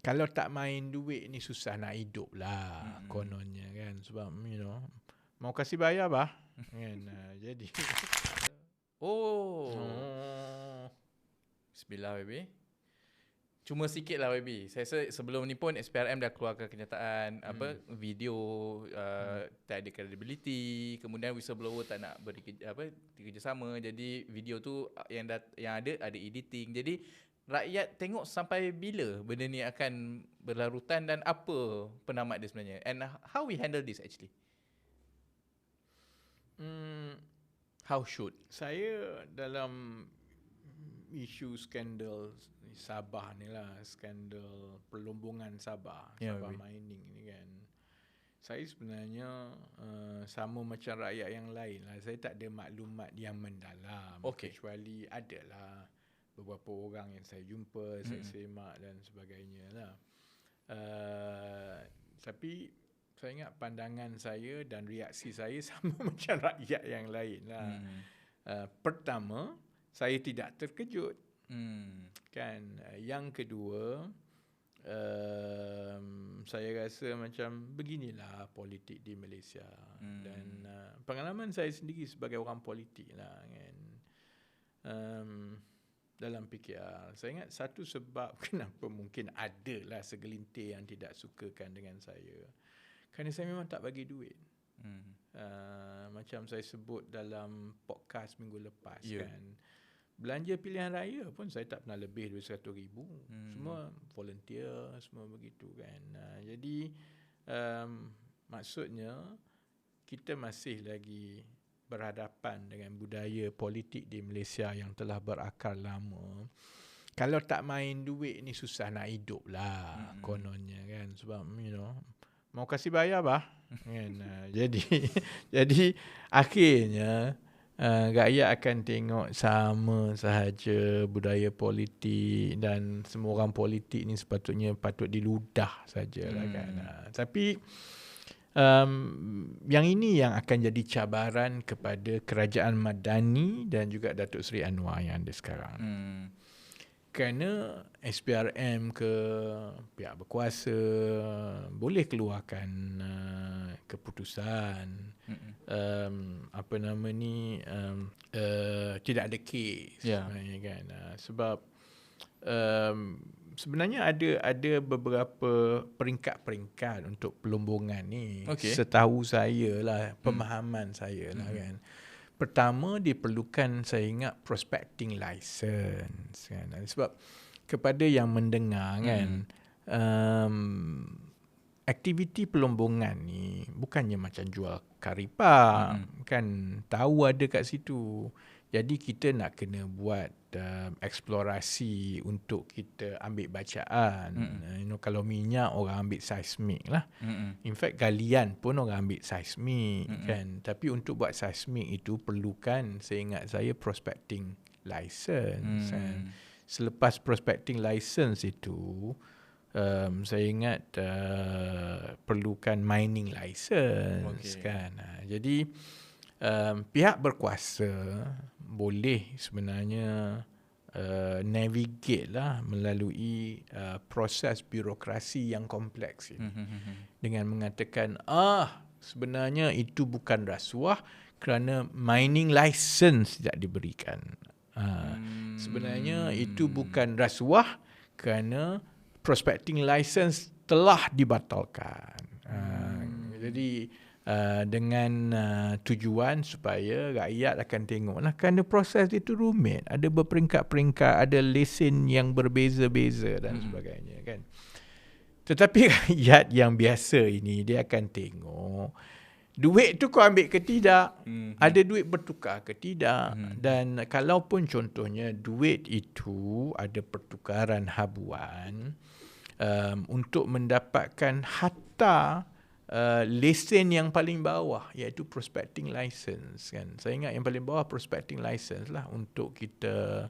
kalau tak main duit ni susah nak hidup lah hmm. kononnya kan sebab you know mau kasih bayar bah kan uh, jadi oh. oh bismillah baby Cuma sikit lah baby. Saya rasa sebelum ni pun SPRM dah keluarkan kenyataan hmm. apa video uh, hmm. tak ada credibility, kemudian whistleblower tak nak beri apa kerjasama. Jadi video tu yang dat, yang ada ada editing. Jadi rakyat tengok sampai bila benda ni akan berlarutan dan apa penamat dia sebenarnya? And how we handle this actually? Hmm how should? saya dalam isu skandal Sabah ni lah skandal perlombongan Sabah yeah, Sabah baby. mining ni kan. Saya sebenarnya uh, sama macam rakyat yang lain lah. Saya tak ada maklumat yang mendalam okay. kecuali adalah beberapa orang yang saya jumpa, hmm. saya semak dan sebagainya lah. Uh, tapi saya ingat pandangan saya dan reaksi saya sama macam rakyat yang lain lah. Hmm. Uh, pertama, saya tidak terkejut. Hmm. Kan, uh, yang kedua, uh, saya rasa macam beginilah politik di Malaysia hmm. dan uh, pengalaman saya sendiri sebagai orang politik lah kan. Um, dalam PKR. Saya ingat satu sebab kenapa mungkin ada lah segelintir yang tidak sukakan dengan saya. Kerana saya memang tak bagi duit. Hmm. Uh, macam saya sebut dalam podcast minggu lepas yeah. kan. Belanja pilihan raya pun saya tak pernah lebih dari seratus ribu. Hmm. Semua volunteer, semua begitu kan. Uh, jadi um, maksudnya kita masih lagi berhadapan dengan budaya politik di Malaysia yang telah berakar lama kalau tak main duit ni susah nak hidup lah hmm. kononnya kan sebab you know mau kasih bayar bah kan uh, jadi jadi akhirnya uh, rakyat akan tengok sama sahaja budaya politik dan semua orang politik ni sepatutnya patut diludah sajalah hmm. kan uh, tapi um, yang ini yang akan jadi cabaran kepada kerajaan Madani dan juga Datuk Seri Anwar yang ada sekarang. Hmm. Kerana SPRM ke pihak berkuasa boleh keluarkan uh, keputusan hmm. um, apa nama ni um, uh, tidak ada kes yeah. kan uh, sebab um, sebenarnya ada ada beberapa peringkat-peringkat untuk pelombongan ni. Okay. Setahu saya lah, hmm. pemahaman hmm. saya lah hmm. kan. Pertama diperlukan saya ingat prospecting license kan. Sebab kepada yang mendengar hmm. kan um, aktiviti pelombongan ni bukannya macam jual karipap hmm. kan tahu ada kat situ jadi kita nak kena buat um, eksplorasi untuk kita ambil bacaan. Mm-hmm. You know kalau minyak orang ambil seismik lah. Mm-hmm. In fact galian pun orang ambil seismik mm-hmm. kan. Tapi untuk buat seismik itu perlukan saya ingat saya prospecting license. Mm. Kan? Selepas prospecting license itu um, saya ingat uh, perlukan mining license okay. kan. Uh, jadi um, pihak berkuasa boleh sebenarnya uh, navigate lah melalui uh, proses birokrasi yang kompleks ini hmm, hmm, hmm, dengan mengatakan ah sebenarnya itu bukan rasuah kerana mining license tidak diberikan. Uh, hmm. Sebenarnya itu bukan rasuah kerana prospecting license telah dibatalkan. Uh, Jadi Uh, dengan uh, tujuan supaya rakyat akan tengok lah kerana proses itu rumit ada berperingkat-peringkat ada lesen yang berbeza-beza dan hmm. sebagainya kan tetapi rakyat yang biasa ini dia akan tengok duit tu kau ambil ke tidak hmm. ada duit bertukar ke tidak hmm. dan kalaupun contohnya duit itu ada pertukaran habuan um, untuk mendapatkan harta uh, lesen yang paling bawah iaitu prospecting license kan? Saya ingat yang paling bawah prospecting license lah untuk kita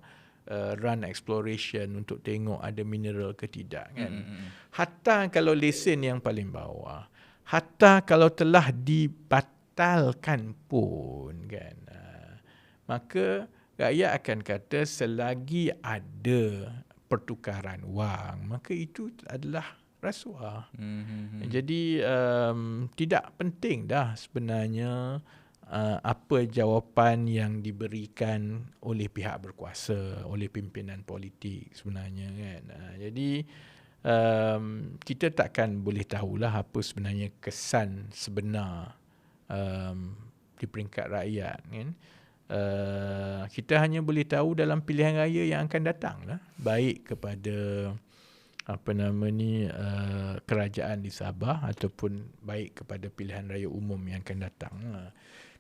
uh, run exploration untuk tengok ada mineral ke tidak kan? Mm-hmm. hatta kalau lesen yang paling bawah hatta kalau telah dibatalkan pun kan? Uh, maka rakyat akan kata selagi ada pertukaran wang maka itu adalah rasuah Hmm. jadi um, tidak penting dah sebenarnya uh, apa jawapan yang diberikan oleh pihak berkuasa, oleh pimpinan politik sebenarnya kan. Uh, jadi um, kita takkan boleh tahulah apa sebenarnya kesan sebenar um, di peringkat rakyat kan. Uh, kita hanya boleh tahu dalam pilihan raya yang akan datang lah. Baik kepada apa nama ni uh, kerajaan di Sabah ataupun baik kepada pilihan raya umum yang akan datang. Uh.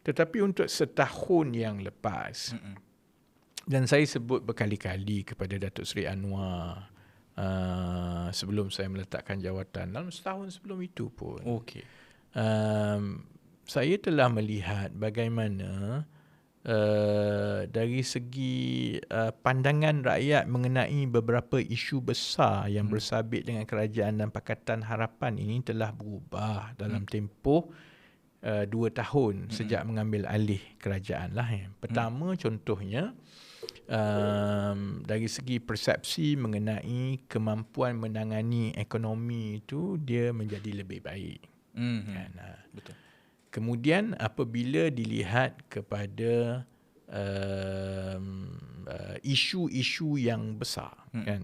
Tetapi untuk setahun yang lepas Mm-mm. dan saya sebut berkali-kali kepada Datuk Seri Anwar uh, sebelum saya meletakkan jawatan dalam setahun sebelum itu pun Okey. um, saya telah melihat bagaimana uh, dari segi uh, pandangan rakyat mengenai beberapa isu besar yang Hmm. bersabit dengan kerajaan dan Pakatan Harapan ini telah berubah dalam tempoh uh, dua tahun Hmm. sejak mengambil alih kerajaan lah. Eh. Pertama contohnya um, dari segi persepsi mengenai kemampuan menangani ekonomi itu dia menjadi lebih baik. Hmm. Kan? Uh, Betul. Kemudian apabila dilihat kepada um, uh, isu-isu yang besar Hmm. kan.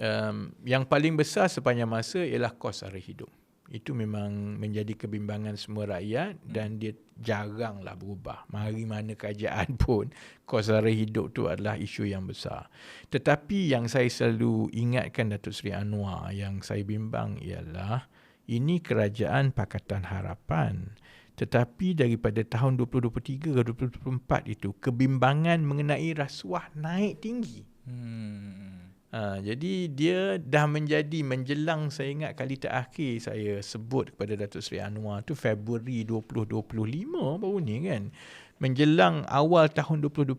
Um, yang paling besar sepanjang masa ialah kos sara hidup. Itu memang menjadi kebimbangan semua rakyat dan dia jaranglah berubah. Mari mana kerajaan pun kos sara hidup tu adalah isu yang besar. Tetapi yang saya selalu ingatkan Datuk Seri Anwar yang saya bimbang ialah ini kerajaan Pakatan Harapan. Tetapi daripada tahun 2023 ke 2024 itu kebimbangan mengenai rasuah naik tinggi. Hmm. Ha, jadi dia dah menjadi menjelang saya ingat kali terakhir saya sebut kepada Datuk Seri Anwar tu Februari 2025 baru ni kan. Menjelang awal tahun 2025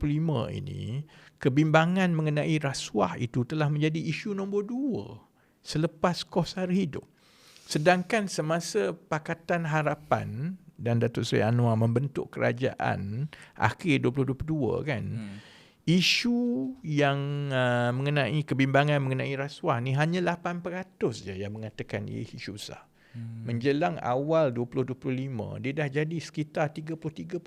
ini kebimbangan mengenai rasuah itu telah menjadi isu nombor dua selepas kos sara hidup. Sedangkan semasa Pakatan Harapan dan Datuk Seri Anwar membentuk kerajaan akhir 2022 kan. Hmm. Isu yang uh, mengenai kebimbangan mengenai rasuah ni hanya 8% je yang mengatakan ia isu besar. Hmm. Menjelang awal 2025 dia dah jadi sekitar 33%.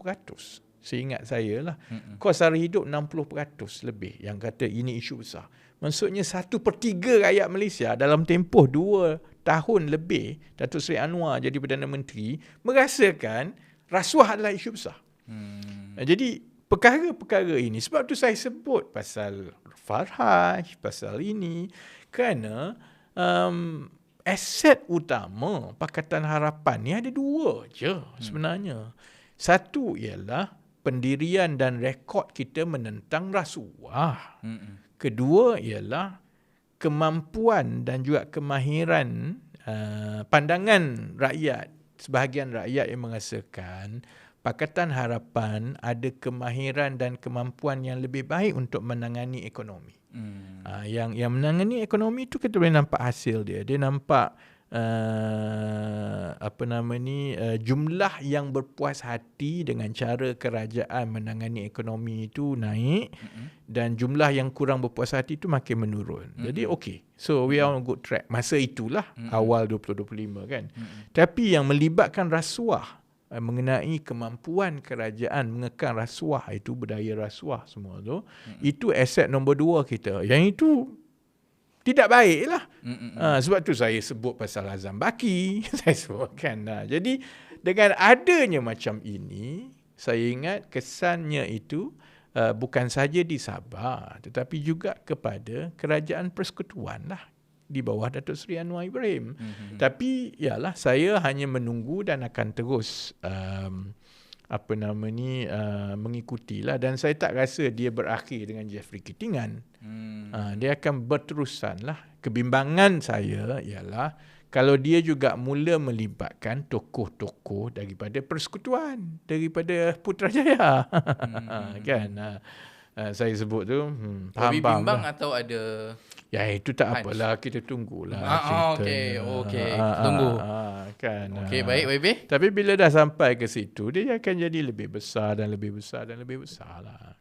Seingat saya lah. Mm-mm. Kos sara hidup 60% lebih yang kata ini isu besar. Maksudnya satu per tiga rakyat Malaysia dalam tempoh dua tahun lebih Datuk Seri Anwar jadi Perdana Menteri merasakan rasuah adalah isu besar. Hmm. Hmm. Jadi perkara-perkara ini sebab tu saya sebut pasal Farhaj, pasal ini kerana um, aset utama Pakatan Harapan ni ada dua je sebenarnya. Satu ialah pendirian dan rekod kita menentang rasuah. Mm-mm. Kedua ialah kemampuan dan juga kemahiran uh, pandangan rakyat, sebahagian rakyat yang merasakan Pakatan Harapan ada kemahiran dan kemampuan yang lebih baik untuk menangani ekonomi. Hmm. Uh, yang yang menangani ekonomi itu kita boleh nampak hasil dia. Dia nampak uh, apa nama ni uh, jumlah yang berpuas hati dengan cara kerajaan menangani ekonomi itu naik Mm-mm. dan jumlah yang kurang berpuas hati itu makin menurun. Mm-mm. Jadi okey. So we are on good track. Masa itulah Mm-mm. awal 2025 kan. Mm-mm. Tapi yang melibatkan rasuah uh, mengenai kemampuan kerajaan mengekang rasuah itu budaya rasuah semua tu Mm-mm. itu aset nombor dua kita. Yang itu tidak baik lah. Mm-mm. Ha, sebab tu saya sebut pasal Azam Baki. saya sebutkan. Ha, jadi dengan adanya macam ini, saya ingat kesannya itu uh, bukan saja di Sabah tetapi juga kepada kerajaan persekutuan lah di bawah Datuk Seri Anwar Ibrahim. Mhm. Tapi yalah saya hanya menunggu dan akan terus um, apa nama ni uh, mengikutilah dan saya tak rasa dia berakhir dengan Jeffrey Ketingan. Hmm. Ha, dia akan berterusan lah. Kebimbangan saya ialah kalau dia juga mula melibatkan tokoh-tokoh daripada persekutuan, daripada Putrajaya. Hmm. kan? Ha, ha, saya sebut tu, hmm, Lebih faham-faham bimbang lah. atau ada Ya itu tak Hunch. apalah, kita tunggulah. Ah, ah, ceritanya. okey, okey. Ah, ah, Tunggu. ah, kan. Okey, ah. baik YB. Tapi bila dah sampai ke situ, dia akan jadi lebih besar dan lebih besar dan lebih besar lah.